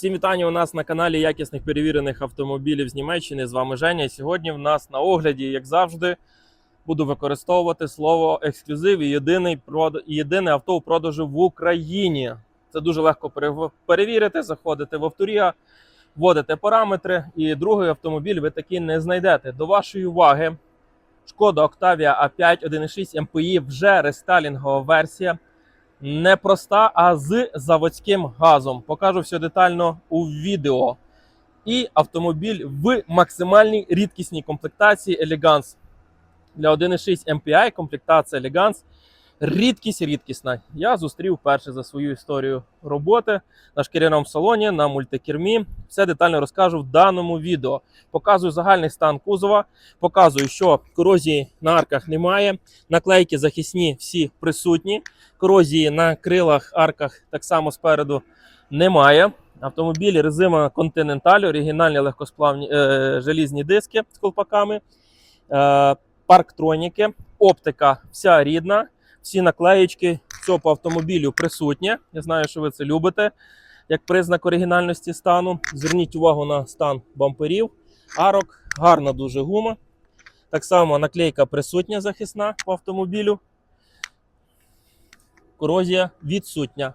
Всім вітання у нас на каналі якісних перевірених автомобілів з Німеччини. З вами Женя. І сьогодні в нас на огляді, як завжди, буду використовувати слово ексклюзив і єдиний єдине авто у продажу в Україні. Це дуже легко перевірити. Заходите в авторія, вводите параметри, і другий автомобіль ви такий не знайдете. До вашої уваги, шкода Octavia A5 1.6 MPI вже рестайлінгова версія не проста, а з заводським газом. Покажу все детально у відео. І автомобіль в максимальній рідкісній комплектації Elegance. Для 1.6 MPI комплектація Elegance рідкість рідкісна. Я зустрів перше за свою історію роботи на шкіряному салоні, на мультикермі. Все детально розкажу в даному відео. Показую загальний стан кузова, показую, що корозії на арках немає, наклейки захисні всі присутні корозії на крилах, арках так само спереду немає. Автомобіль резина Continental, оригінальні легкосплавні е, желізні диски з колпаками, е, парктроніки, оптика вся рідна, всі наклеєчки, все автомобілю присутнє. Я знаю, що ви це любите як признак оригінальності стану. Зверніть увагу на стан бамперів, арок, гарна дуже гума. Так само наклейка присутня захисна по автомобілю корозія відсутня.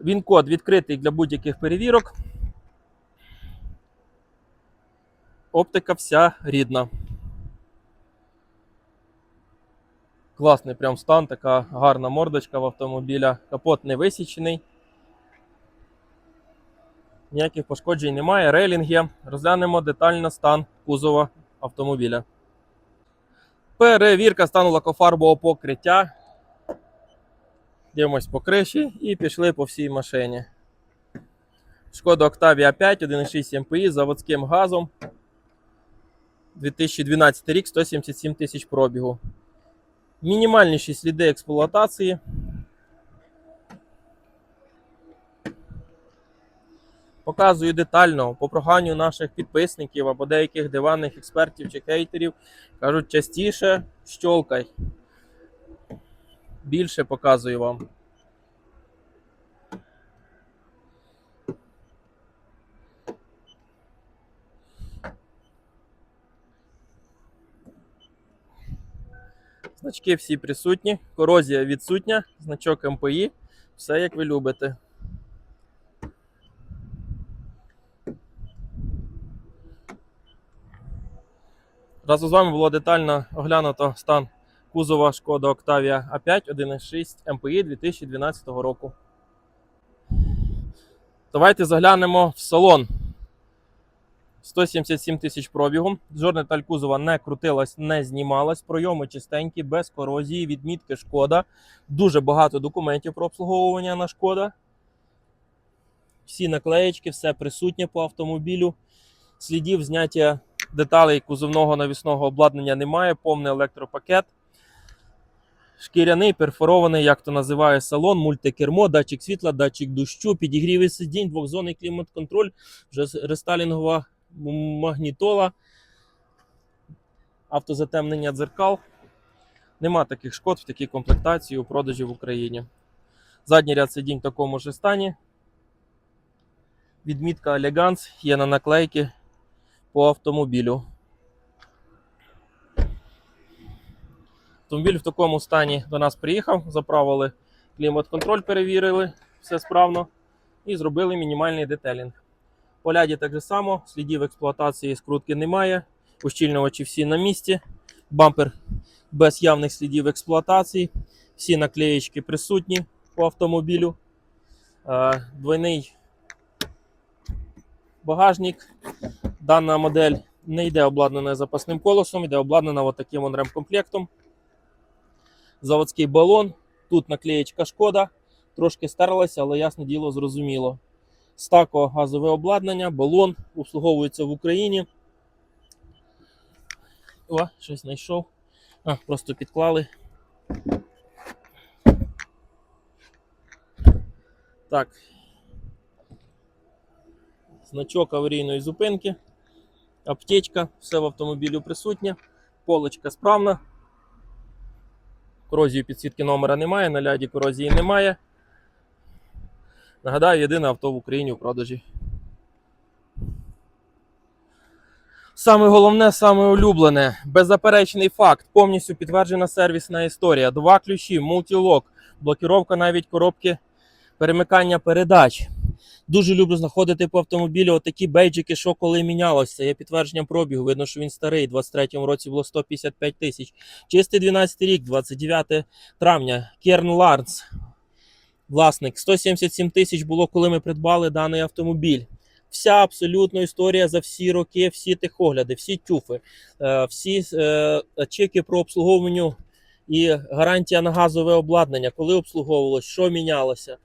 Він код відкритий для будь-яких перевірок. Оптика вся рідна. Класний прям стан, така гарна мордочка в автомобіля. Капот не висічений. Ніяких пошкоджень немає. Рейлінги. Розглянемо детально стан кузова автомобіля. Перевірка стану лакофарбового покриття. Дивимось по криші і пішли по всій машині. Шкода Octavia 5, 1.6 MPI з заводським газом. 2012 рік, 177 тисяч пробігу. Мінімальніші сліди експлуатації. Показую детально по проганню наших підписників або деяких диванних експертів чи хейтерів. Кажуть, частіше щолкай більше показую вам. Значки всі присутні, корозія відсутня, значок МПІ. Все як ви любите. Разом з вами було детально оглянуто стан кузова Шкода Octavia A5 1.6 MPI 2012 року. Давайте заглянемо в салон. 177 тисяч пробігу. Жодна деталь кузова не крутилась, не знімалась. Пройоми чистенькі, без корозії, відмітки шкода. Дуже багато документів про обслуговування на шкода. Всі наклеєчки, все присутнє по автомобілю. Слідів зняття деталей кузовного навісного обладнання немає, повний електропакет. Шкіряний, перфорований, як то називає салон, мультикермо, датчик світла, датчик дощу, підігріви сидінь, двохзонний клімат-контроль, вже рестайлінгова магнітола, автозатемнення дзеркал. Нема таких шкод в такій комплектації у продажі в Україні. Задній ряд сидінь в такому ж стані. Відмітка Elegance є на наклейки по автомобілю. Автомобіль в такому стані до нас приїхав, заправили клімат-контроль, перевірили, все справно і зробили мінімальний детелінг. По ляді так же само, слідів експлуатації скрутки немає, ущільнювачі всі на місці, бампер без явних слідів експлуатації, всі наклеєчки присутні по автомобілю. Е, Двойний багажник. Дана модель не йде обладнана запасним колесом, йде обладнана от таким от ремкомплектом заводський балон. Тут наклеєчка шкода, трошки стерлася, але ясне діло зрозуміло. Стако газове обладнання, балон обслуговується в Україні. О, щось знайшов. А, просто підклали. Так. Значок аварійної зупинки, аптечка, все в автомобілі присутнє, полочка справна. Корозії підсвітки номера немає, на ляді корозії немає. Нагадаю, єдине авто в Україні у продажі. Саме головне, саме улюблене, беззаперечний факт, повністю підтверджена сервісна історія. Два ключі, мультілок, блокіровка навіть коробки перемикання передач. Дуже люблю знаходити по автомобілю отакі бейджики, що коли мінялося. Є підтвердженням пробігу. Видно, що він старий. 23-му році було 155 тисяч. Чистий 12 рік, 29 травня. Керн Ларнс. Власник. 177 тисяч було, коли ми придбали даний автомобіль. Вся абсолютно історія за всі роки, всі техогляди, всі тюфи, е, всі е, чеки про обслуговування і гарантія на газове обладнання, коли обслуговувалось, що мінялося.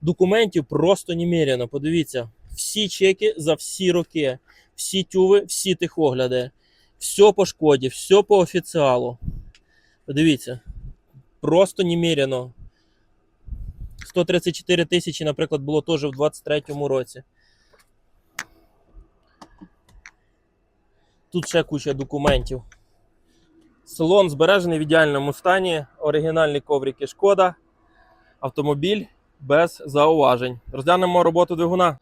Документів просто немерено. Подивіться, всі чеки за всі роки, всі тюви, всі техогляди, все по шкоді, все по офіціалу. Подивіться, просто немерено. 134 тисячі, наприклад, було теж в 23-му році. Тут ще куча документів. Салон збережений в ідеальному стані. Оригінальні коврики шкода. Автомобіль без зауважень. Розглянемо роботу двигуна.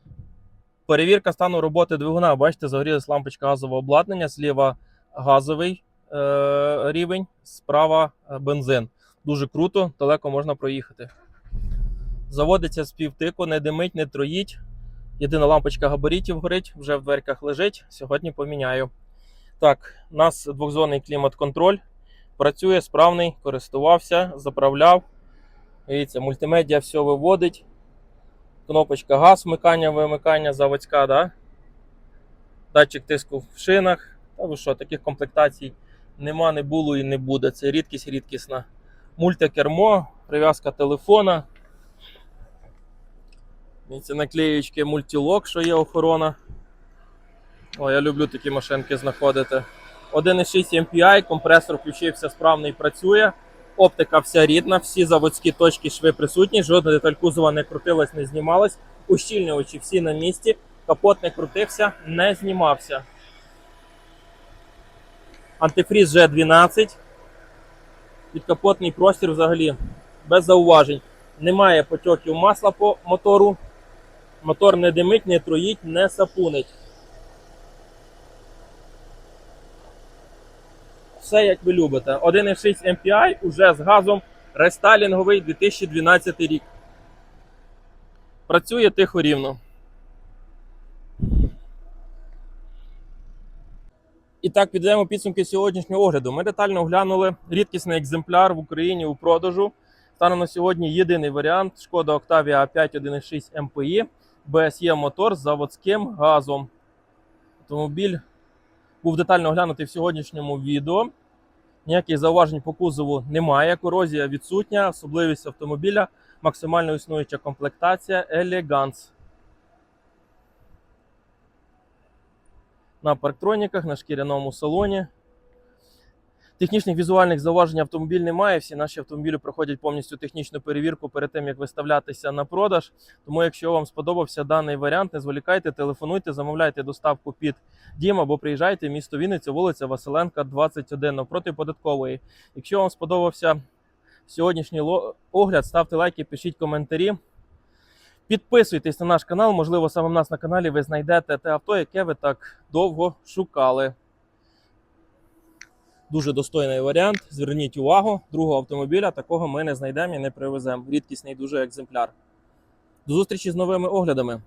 Перевірка стану роботи двигуна. Бачите, загорілась лампочка газового обладнання, зліва газовий е- рівень, справа е, бензин. Дуже круто, далеко можна проїхати. Заводиться з півтику, не димить, не троїть. Єдина лампочка габаритів горить, вже в дверках лежить. Сьогодні поміняю. Так, у нас двохзонний клімат-контроль. Працює справний, користувався, заправляв. Дивіться, мультимедіа все виводить. Кнопочка газ, вмикання, вимикання, заводська, да? датчик тиску в шинах. Та ви що, таких комплектацій нема, не було і не буде. Це рідкість рідкісна. Мультикермо, прив'язка телефона. Дивіться, наклеючки мультілок, що є охорона. О, я люблю такі машинки знаходити. 1,6 MPI, компресор включився справний працює. Оптика вся рідна, всі заводські точки шви присутні, жодна деталь кузова не крутилась, не знімалась. Ущільнювачі всі на місці, капот не крутився, не знімався. Антифріз G12. Підкапотний простір взагалі без зауважень. Немає потьоків масла по мотору. Мотор не димить, не троїть, не сапунить. Все як ви любите. 1,6 MPI уже з газом рестайлінговий 2012 рік. Працює тихо рівно. І так, підведемо підсумки сьогоднішнього огляду. Ми детально оглянули рідкісний екземпляр в Україні у продажу. Станом на сьогодні єдиний варіант Шкода Octavia 5 1.6 MPI, BSE мотор з заводським газом. Автомобіль був детально оглянутий в сьогоднішньому відео. Ніяких зауважень по кузову немає. Корозія відсутня, особливість автомобіля, максимально існуюча комплектація Elegance. На парктроніках, на шкіряному салоні. Технічних візуальних зауважень автомобіль немає. Всі наші автомобілі проходять повністю технічну перевірку перед тим, як виставлятися на продаж. Тому, якщо вам сподобався даний варіант, не зволікайте, телефонуйте, замовляйте доставку під дім або приїжджайте в місто Вінниця, вулиця Василенка, 21 навпроти податкової. Якщо вам сподобався сьогоднішній огляд, ставте лайки, пишіть коментарі. Підписуйтесь на наш канал, можливо, саме в нас на каналі ви знайдете те авто, яке ви так довго шукали. Дуже достойний варіант. Зверніть увагу, другого автомобіля такого ми не знайдемо і не привеземо. Рідкісний дуже екземпляр. До зустрічі з новими оглядами.